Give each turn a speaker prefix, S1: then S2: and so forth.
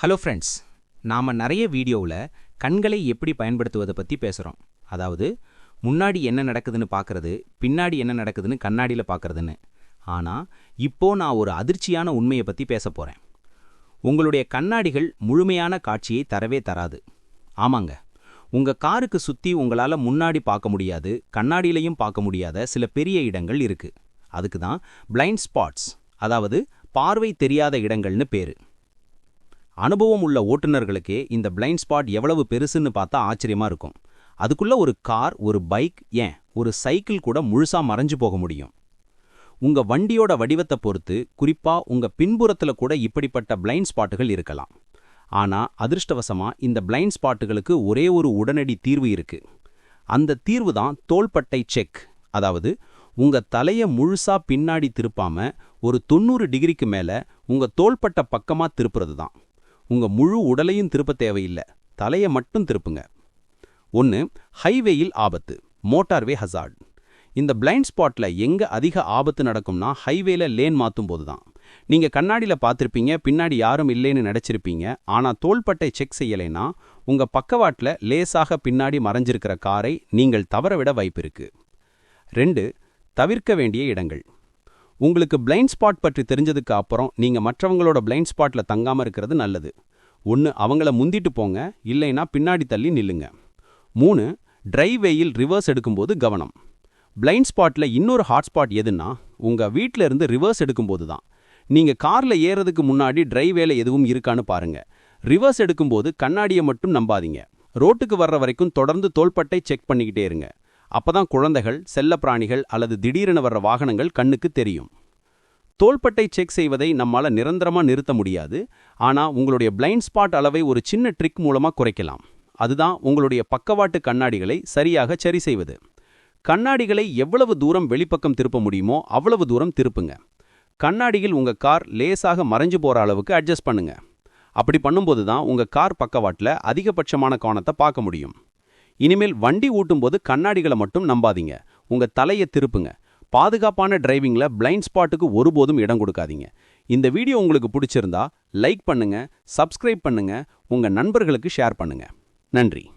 S1: Hello friends நாம் நிறைய வீடியோவில் கண்களை எப்படி பயன்படுத்துவதை பற்றி பேசுகிறோம் அதாவது முன்னாடி என்ன நடக்குதுன்னு பார்க்கறது பின்னாடி என்ன நடக்குதுன்னு கண்ணாடியில் பார்க்கறதுன்னு. ஆனால் இப்போ நான் ஒரு அதிர்ச்சியான உண்மையை பற்றி பேச போகிறேன் உங்களுடைய கண்ணாடிகள் முழுமையான காட்சியை தரவே தராது. ஆமாங்க உங்கள் காருக்கு சுற்றி உங்களால் முன்னாடி பார்க்க முடியாது கண்ணாடியிலையும் பார்க்க முடியாத சில பெரிய இடங்கள் இருக்கு. அதுக்கு தான் பிளைண்ட் ஸ்பாட்ஸ் அதாவது பார்வை தெரியாத இடங்கள்னு பேரு. அனுபவம் உள்ள ஓட்டுநர்களுக்கே இந்த பிளைண்ட் ஸ்பாட் எவ்வளவு பெருசுன்னு பார்த்தா ஆச்சரியமா இருக்கும். அதுக்குள்ள ஒரு கார் ஒரு பைக் ஏன் ஒரு சைக்கிள் கூட முழுசா மறைஞ்சு போக முடியும். உங்க வண்டியோட வடிவத்தை பொறுத்து குறிப்பா உங்க பின்புறத்துல கூட இப்படிப்பட்ட பிளைண்ட் ஸ்பாட்டுகள் இருக்கலாம். ஆனா அதிர்ஷ்டவசமா இந்த பிளைண்ட் ஸ்பாட்டுகளுக்கு ஒரே ஒரு உடனடி தீர்வு இருக்கு. அந்த தீர்வு தான் தோள்பட்டை செக் அதாவது உங்க தலைய முழுசா பின்னாடி திருப்பாம ஒரு தொண்ணூறு டிகிரிக்கு மேல உங்க தோள்பட்ட பக்கமா திருப்புறது தான். உங்க முழு உடலையும் திருப்ப தேவையில்லை. தலையை மட்டும் திருப்புங்க. ஒன்று ஹைவேயில் ஆபத்து மோட்டார்வே ஹசார்ட். இந்த பிளைண்ட் ஸ்பாட்ல எங்க அதிக ஆபத்து நடக்கும்னா ஹைவேல லேன் மாத்தும் போது தான் நீங்க கண்ணாடியில பார்த்துருப்பீங்க பின்னாடி யாரும் இல்லைன்னு நினச்சிருப்பீங்க ஆனா தோள்பட்டை செக் செய்யலைன்னா உங்க பக்கவாட்டில் லேசாக பின்னாடி மறைஞ்சிருக்கிற காரை நீங்கள் தவற விட வாய்ப்பு இருக்கு. ரெண்டு தவிர்க்க வேண்டிய இடங்கள். உங்களுக்கு பிளைண்ட் ஸ்பாட் பற்றி தெரிஞ்சதுக்கு அப்புறம் நீங்க மற்றவங்களோட பிளைண்ட் ஸ்பாட்ல தங்காம இருக்கிறது நல்லது. ஒன்று அவங்கள முந்திட்டு போங்க இல்லைன்னா பின்னாடி தள்ளி நில்லுங்க. மூணு டிரைவேயில் ரிவர்ஸ் எடுக்கும்போது கவனம். பிளைண்ட் ஸ்பாட்ல இன்னொரு ஹாட்ஸ்பாட் எதுன்னா உங்க வீட்டில இருந்து ரிவர்ஸ் எடுக்கும்போது தான். நீங்க கார்ல ஏறதுக்கு முன்னாடி டிரைவேல எதுவும் இருக்கான்னு பாருங்க. ரிவர்ஸ் எடுக்கும்போது கண்ணாடியை மட்டும் நம்பாதீங்க. ரோட்டுக்கு வர்ற வரைக்கும் தொடர்ந்து தோள்பட்டை செக் பண்ணிக்கிட்டே இருங்க. அப்பதான் குழந்தைகள் செல்லப்பிராணிகள் அல்லது திடீரென வர்ற வாகனங்கள் கண்ணுக்கு தெரியும். தோள்பட்டை செக் செய்வதை நம்மால நிரந்தரமா நிறுத்த முடியாது. ஆனா உங்களுடைய பிளைண்ட் ஸ்பாட் அளவை ஒரு சின்ன ட்ரிக் மூலமா குறைக்கலாம். அதுதான் உங்களுடைய பக்கவாட்டு கண்ணாடிகளை சரியாக சரி செய்வது. கண்ணாடிகளை எவ்வளவு தூரம் வெளிப்பக்கம் திருப்ப முடியுமோ அவ்வளவு தூரம் திருப்புங்க. கண்ணாடியில் உங்க கார் லேசாக மறைஞ்சு போற அளவுக்கு அட்ஜஸ்ட் பண்ணுங்க. அப்படி பண்ணும்போது தான் உங்க கார் பக்கவாட்டில் அதிகபட்சமான கோணத்தை பார்க்க முடியும். இனிமேல் வண்டி ஓட்டும்போது கண்ணாடிகளை மட்டும் நம்பாதீங்க. உங்க தலையை திருப்புங்க. பாதுகாப்பான டிரைவிங்ல பிளைண்ட் ஸ்பாட்டுக்கு ஒருபோதும் இடம் கொடுக்காதீங்க. இந்த வீடியோ உங்களுக்கு பிடிச்சிருந்தா லைக் பண்ணுங்க சப்ஸ்கிரைப் பண்ணுங்க உங்க நண்பர்களுக்கு ஷேர் பண்ணுங்க. நன்றி.